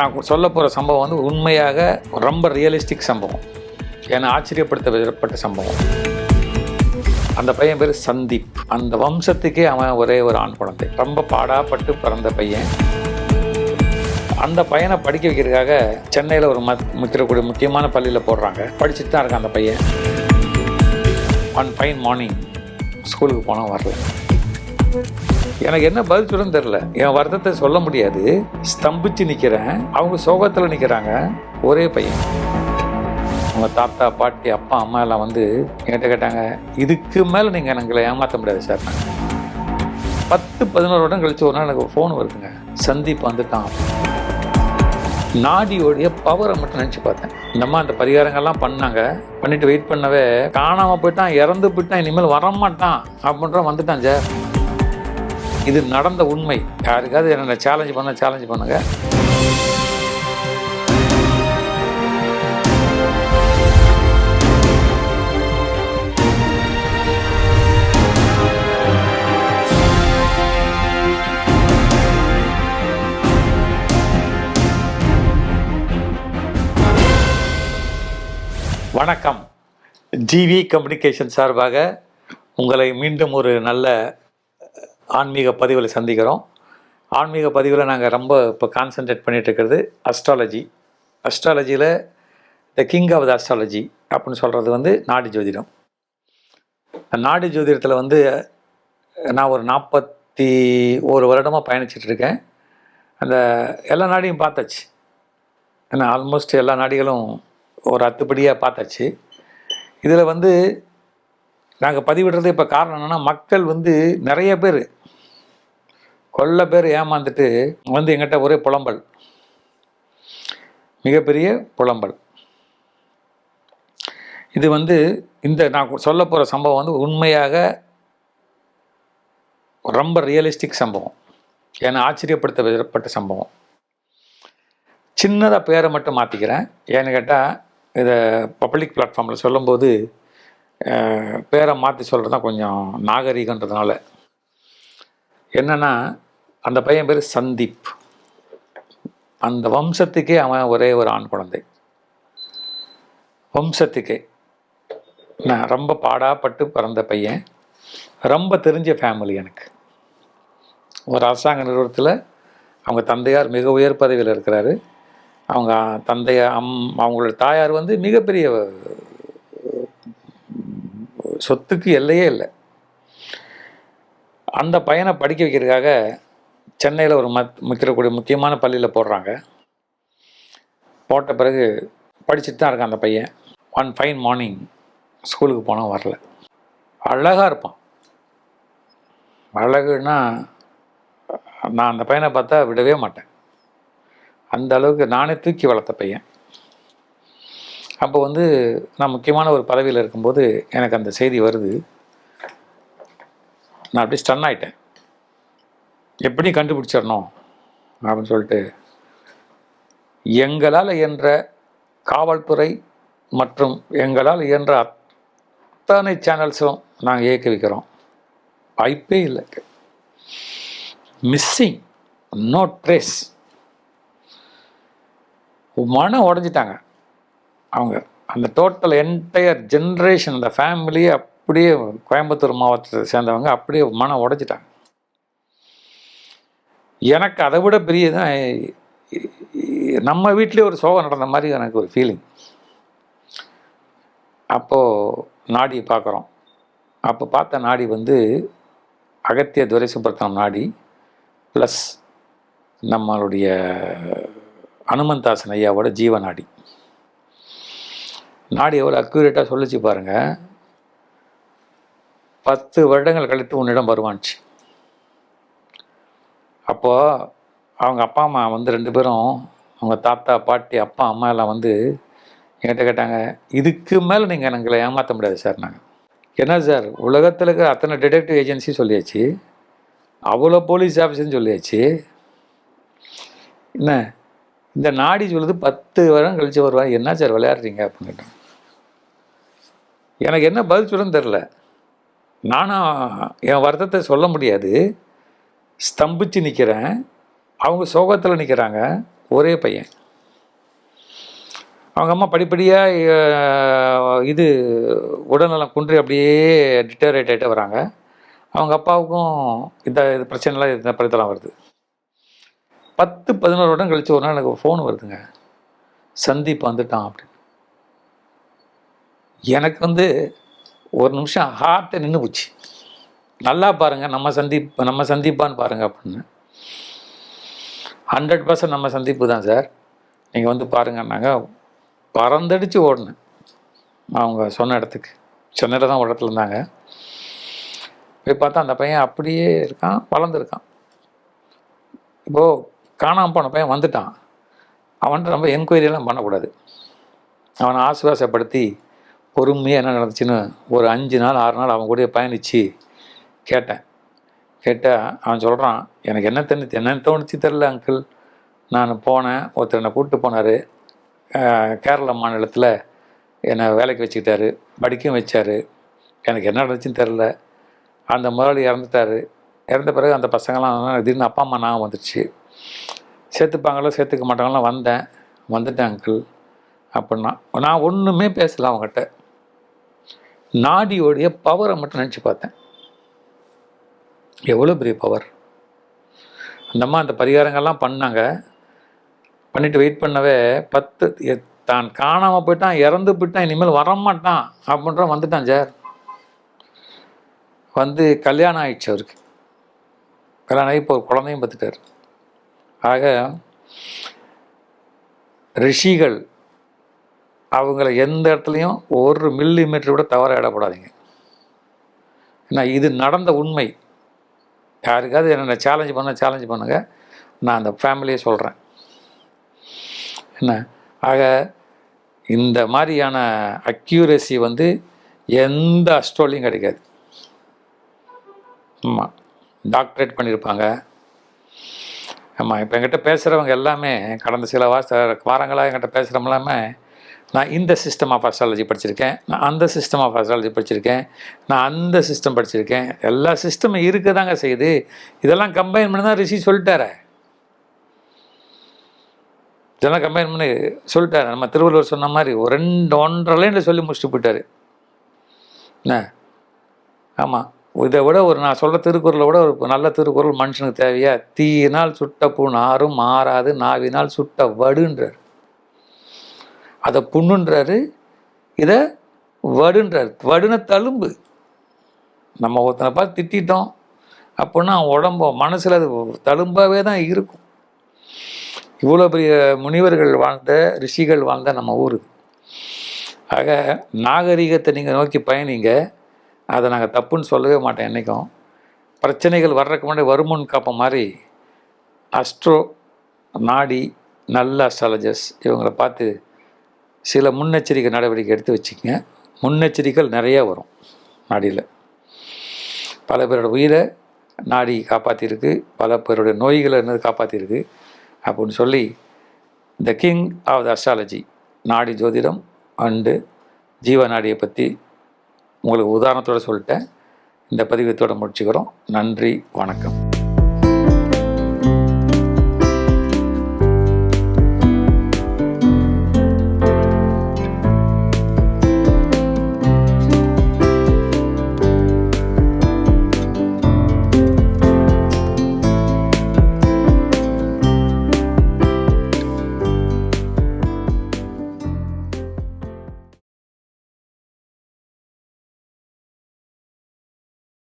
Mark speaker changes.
Speaker 1: நான் சொல்ல போகிற சம்பவம் வந்து உண்மையாக ரொம்ப ரியலிஸ்டிக் சம்பவம். என்னை ஆச்சரியப்படுத்த விடப்பட்ட சம்பவம். அந்த பையன் பேர் சந்தீப். அந்த வம்சத்துக்கே அவன் ஒரே ஒரு ஆண் குழந்தை. ரொம்ப பாடாப்பட்டு பிறந்த பையன். அந்த பையனை படிக்க வைக்கிறதுக்காக சென்னையில் ஒரு மத் முக்கியக்கூடிய முக்கியமான பள்ளியில் போடுறாங்க. படிச்சுட்டு தான் இருக்கான் அந்த பையன். ஒன் ஃபைன் மார்னிங் ஸ்கூலுக்கு போனால் வரல. எனக்கு என்ன பதில் சொல்லணும் தெரில என் வருத்தத்தை சொல்ல முடியாது. ஸ்தம்பிச்சு நிற்கிறேன் அவங்க சோகத்தில் நிற்கிறாங்க ஒரே பையன். அவங்க தாத்தா பாட்டி அப்பா அம்மா எல்லாம் வந்து என்கிட்ட கேட்டாங்க இதுக்கு மேலே நீங்கள் எங்களை ஏமாற்ற முடியாது சார். பத்து பதினோரு வருடம் கழிச்சு ஒரு நாள் எனக்கு ஃபோன் வருதுங்க. சந்தீப் வந்துட்டான். நாடியோடைய பவரை மட்டும் நினச்சி பார்த்தேன். இந்தம்மா அந்த பரிகாரங்கள்லாம் பண்ணாங்க. பண்ணிட்டு வெயிட் பண்ணவே காணாமல் போயிட்டான் இறந்து போயிட்டான் இனிமேல் வரமாட்டான் அப்படின்ற வந்துட்டான் சார். இது நடந்த உண்மை. யாருக்காவது என்ன சேலஞ்ச் பண்ண சேலஞ்ச் பண்ணுங்க. வணக்கம். ஜிவி கம்யூனிகேஷன் சார்பாக உங்களை மீண்டும் ஒரு நல்ல ஆன்மீக பதிவில் சந்திக்கிறோம். ஆன்மீக பதிவில் நாங்கள் ரொம்ப இப்போ கான்சென்ட்ரேட் பண்ணிட்டு இருக்கிறது astrology அஸ்ட்ராலஜியில் the king of the astrology அப்படின்னு சொல்கிறது வந்து நாடு ஜோதிடம். நாடு ஜோதிடத்தில் வந்து நான் ஒரு நாற்பத்தி ஒரு வருடமாக பயணிச்சிட்டு இருக்கேன். அந்த எல்லா நாடியும் பார்த்தாச்சு. ஏன்னா ஆல்மோஸ்ட் எல்லா நாடிகளும் ஒரு அத்துப்படியாக பார்த்தாச்சு. இதில் வந்து நாங்கள் பதிவிடுறது இப்போ காரணம் என்னென்னா மக்கள் வந்து நிறைய பேர் கொள்ள பேர் ஏமாந்துட்டு வந்து எங்கிட்ட ஒரே புலம்பல். மிகப்பெரிய புலம்பல். இது வந்து இந்த நான் சொல்ல போகிற சம்பவம் வந்து உண்மையாக ரொம்ப ரியலிஸ்டிக் சம்பவம். என்னை ஆச்சரியப்படுத்த விடப்பட்ட சம்பவம். சின்னதாக பேரை மட்டும் மாற்றிக்கிறேன் ஏன்னு கேட்டால் இதை பப்ளிக் பிளாட்ஃபார்மில் சொல்லும்போது பேரை மாற்றி சொல்கிறது தான் கொஞ்சம் நாகரிகன்றதுனால. என்னென்னா அந்த பையன் பேர் சந்தீப். அந்த வம்சத்துக்கே அவன் ஒரே ஒரு ஆண் குழந்தை. வம்சத்துக்கே. நான் ரொம்ப பாடாப்பட்டு பிறந்த பையன். ரொம்ப தெரிஞ்ச ஃபேமிலி எனக்கு. ஒரு அரசாங்க நிறுவனத்தில் அவங்க தந்தையார் மிக உயர் பதவியில் இருக்கிறாரு. அவங்க தந்தையார் அம் அவங்களோட தாயார் வந்து மிகப்பெரிய சொத்துக்கு எல்லையே இல்லை. அந்த பையனை படிக்க வைக்கிறதுக்காக சென்னையில் ஒரு மத் முக்கியக்கூடிய முக்கியமான பள்ளியில் போடுறாங்க. போட்ட பிறகு படிச்சுட்டு தான் இருக்கான் அந்த பையன். ஒன் ஃபைன் மார்னிங் ஸ்கூலுக்கு போனால் வரல. அழகாக இருப்பான். அழகுன்னா நான் அந்த பையனை பார்த்தா விடவே மாட்டேன். அந்த அளவுக்கு நானே தூக்கி வளர்த்த பையன். அப்போ வந்து நான் முக்கியமான ஒரு பதவியில் இருக்கும்போது எனக்கு அந்த செய்தி வருது. நான் அப்படியே ஸ்டன் ஆகிட்டேன் எப்படி கண்டுபிடிச்சிடணும் அப்படின்னு சொல்லிட்டு எங்களால் இயன்ற காவல்துறை மற்றும் எங்களால் இயன்ற அத்தனை சேனல்ஸும் நாங்கள் இயக்கி வைக்கிறோம். வாய்ப்பே இல்லை. மிஸ்ஸிங் நோ ட்ரேஸ் மனம் உடஞ்சிட்டாங்க. அவங்க அந்த டோட்டல் என்டையர் ஜென்ரேஷன் அந்த ஃபேமிலியே அப்படியே கோயம்புத்தூர் மாவட்டத்தை சேர்ந்தவங்க அப்படியே மனம் உடஞ்சிட்டாங்க. எனக்கு அதை விட பெரிய தான் நம்ம வீட்டிலே ஒரு சோகம் நடந்த மாதிரி எனக்கு ஒரு ஃபீலிங் அப்போது நாடியை பார்க்குறோம். அப்போ பார்த்த நாடி வந்து அகத்திய துரை சுப்ரத்தனம் நாடி ப்ளஸ் நம்மளுடைய அனுமந்தாசன் ஐயாவோட ஜீவ நாடி. நாடி எவ்வளோ அக்யூரேட்டாக சொல்லிச்சு பாருங்கள் பத்து வருடங்கள் கழித்து உன்னிடம் வருவான்ச்சு. அப்போது அவங்க அப்பா அம்மா வந்து ரெண்டு பேரும் அவங்க தாத்தா பாட்டி அப்பா அம்மா எல்லாம் வந்து என்கிட்ட கேட்டாங்க இதுக்கு மேலே நீங்கள் எங்களை ஏமாற்ற முடியாது சார் நாங்கள் என்ன சார் உலகத்தில் இருக்கிற அத்தனை டிடெக்டிவ் ஏஜென்சி சொல்லியாச்சு அவ்வளோ போலீஸ் ஆஃபீஸர்னு சொல்லியாச்சு. என்ன இந்த நாடி சொல்லுது பத்து வருடம் கழித்து வருவாங்க என்ன சார் விளையாடுறீங்க? அப்படின்னு கேட்டாங்க. எனக்கு என்ன பதில் சொல்லணும்னு தெரில நானும் என் வருத்தத்தை சொல்ல முடியாது. ஸ்தம்பிச்சு நிற்கிறேன் அவங்க சோகத்தில் நிற்கிறாங்க ஒரே பையன். அவங்க அம்மா படிப்படியாக இது உடல்நலம் குன்றி அப்படியே டிட்டரேட் ஆகிட்டே வராங்க. அவங்க அப்பாவுக்கும் இந்த இது பிரச்சனைலாம் இந்த படித்தலாம் வருது. பத்து பதினோரு வருடம் கழித்து ஒரு நாள் எனக்கு ஃபோன் வருதுங்க. சந்தீப் வந்துட்டான் அப்படின்னு. எனக்கு வந்து ஒரு நிமிஷம் ஹார்ட்டை நின்று போச்சு. நல்லா பாருங்கள் நம்ம சந்திப்பு நம்ம சந்திப்பான்னு பாருங்கள் அப்படின்னு. ஹண்ட்ரட் பர்சன்ட் நம்ம சந்திப்பு தான் சார் நீங்கள் வந்து பாருங்கன்னாங்க பறந்தடிச்சு ஓடினேன். அவங்க சொன்ன இடத்துக்கு. சென்னையில் தான் ஒரு இடத்துல இருந்தாங்க. போய் பார்த்தா அந்த பையன் அப்படியே இருக்கான் வளர்ந்துருக்கான். இப்போது காணாமல் போன பையன் வந்துட்டான். அவன்கிட்ட நம்ம என்கொயரியெல்லாம் பண்ணக்கூடாது. அவனை ஆசுவாசப்படுத்தி பொறுமையாக என்ன நடந்துச்சுன்னு ஒரு அஞ்சு நாள் ஆறு நாள் அவன் கூட பயணித்து கேட்டேன். கேட்டால் அவன் சொல்கிறான் எனக்கு என்ன தெரிஞ்சு என்ன தோணுச்சு தெரில அங்கிள் நான் போனேன் ஒருத்தர் என்னை கூப்பிட்டு போனார். கேரளா மாநிலத்தில் என்னை வேலைக்கு வச்சுக்கிட்டாரு படிக்கவும் வச்சார். எனக்கு என்ன நடந்துச்சுன்னு தெரில அந்த முதலாளி இறந்துட்டார். இறந்த பிறகு அந்த பசங்களாம் திடீர்னு அப்பா அம்மா நான் வந்துடுச்சு சேர்த்துப்பாங்களோ சேர்த்துக்க மாட்டாங்களோ வந்தேன். வந்துட்டேன் அங்கிள் அப்படின்னா நான் ஒன்றுமே பேசலை அவங்ககிட்ட. நாடியோடைய பவரை மட்டும் நினச்சி பார்த்தேன். எவ்வளோ பெரிய பவர் அந்தம்மா அந்த பரிகாரங்கள்லாம் பண்ணாங்க. பண்ணிட்டு வெயிட் பண்ணவே பத்து தான் காணாமல் போயிட்டான் இறந்து போயிட்டான் இனிமேல் வரமாட்டான் அப்படின்ற வந்துட்டான் சார். வந்து கல்யாணம் ஆயிடுச்சு அவருக்கு. கல்யாணம் ஆகி இப்போ ஒரு குழந்தையும் பார்த்துட்டார் ஆக ரிஷிகள் அவங்கள எந்த இடத்துலையும் ஒரு மில்லி மீட்டர் கூட தவற இடப்படாதீங்க ஏன்னா இது நடந்த உண்மை. யாருக்காவது என்ன சேலஞ்சு பண்ண சேலஞ்ச் பண்ணுங்க. நான் அந்த ஃபேமிலியை சொல்கிறேன் என்ன? ஆக இந்த மாதிரியான அக்யூரசி வந்து எந்த அஸ்ட்ரோலையும் கிடைக்காது. ஆமாம் டாக்டரேட் பண்ணியிருப்பாங்க ஆமாம் இப்போ என்கிட்ட பேசுகிறவங்க எல்லாமே கடந்த சில வாச வாரங்களாக என்கிட்ட பேசுகிறவங்க எல்லாமே நான் இந்த சிஸ்டம் ஆஃப் அஸ்ட்ராலஜி படிச்சிருக்கேன் நான் அந்த சிஸ்டம் ஆஃப் அஸ்ட்ராலஜி படிச்சிருக்கேன் நான் அந்த சிஸ்டம் படிச்சிருக்கேன். எல்லா சிஸ்டமும் இருக்க தாங்க செய்யுது. இதெல்லாம் கம்பைன் பண்ணி தான் ரிஷி சொல்லிட்டாரு. இதெல்லாம் கம்பைன் பண்ணி சொல்லிட்டாரு. நம்ம திருவள்ளுவர் சொன்ன மாதிரி ஒரு ரெண்டு ஒன்றரை லைனில் சொல்லி முடிச்சுட்டு போயிட்டாரு. என்ன? ஆமாம் இதை விட ஒரு நான் சொல்கிற திருக்குறளை விட ஒரு நல்ல திருக்குறள் மனுஷனுக்கு தேவையா? தீயினால் சுட்ட புண் ஆறும் மாறாது நாவினால் சுட்ட வடுன்றார். அதை புண்ணுன்றாரு இதை வடுன்றார். வடுன தழும்பு. நம்ம ஒருத்தனை பார்த்து திட்டிட்டோம் அப்படின்னா உடம்போ மனசில் அது தழும்பாகவே தான் இருக்கும். இவ்வளோ பெரிய முனிவர்கள் வாழ்ந்த ரிஷிகள் வாழ்ந்த நம்ம ஊர் ஆக நாகரிகத்தை நீங்கள் நோக்கி பயணிங்க. அதை நாங்கள் தப்புன்னு சொல்லவே மாட்டோம் என்றைக்கும் பிரச்சனைகள் வர்றதுக்கு முன்னாடி வருமுன் காப்ப மாதிரி அஸ்ட்ரோ நாடி நல்ல அஸ்ட்ராலஜர்ஸ் இவங்களை பார்த்து சில முன்னெச்சரிக்கை நடவடிக்கை எடுத்து வச்சுக்கங்க. முன்னெச்சரிக்கைகள் நிறையா வரும் நாடியில். பல பேரோட உயிரை நாடி காப்பாற்றிருக்கு பல பேருடைய நோய்களை இருந்து காப்பாற்றிருக்கு அப்படின்னு சொல்லி the king of the astrology நாடி ஜோதிடம் அண்டு ஜீவ நாடியை பற்றி உங்களுக்கு உதாரணத்தோட சொல்லிட்டேன். இந்த பதிவத்தோடு முடிச்சுக்கிறோம். நன்றி வணக்கம்.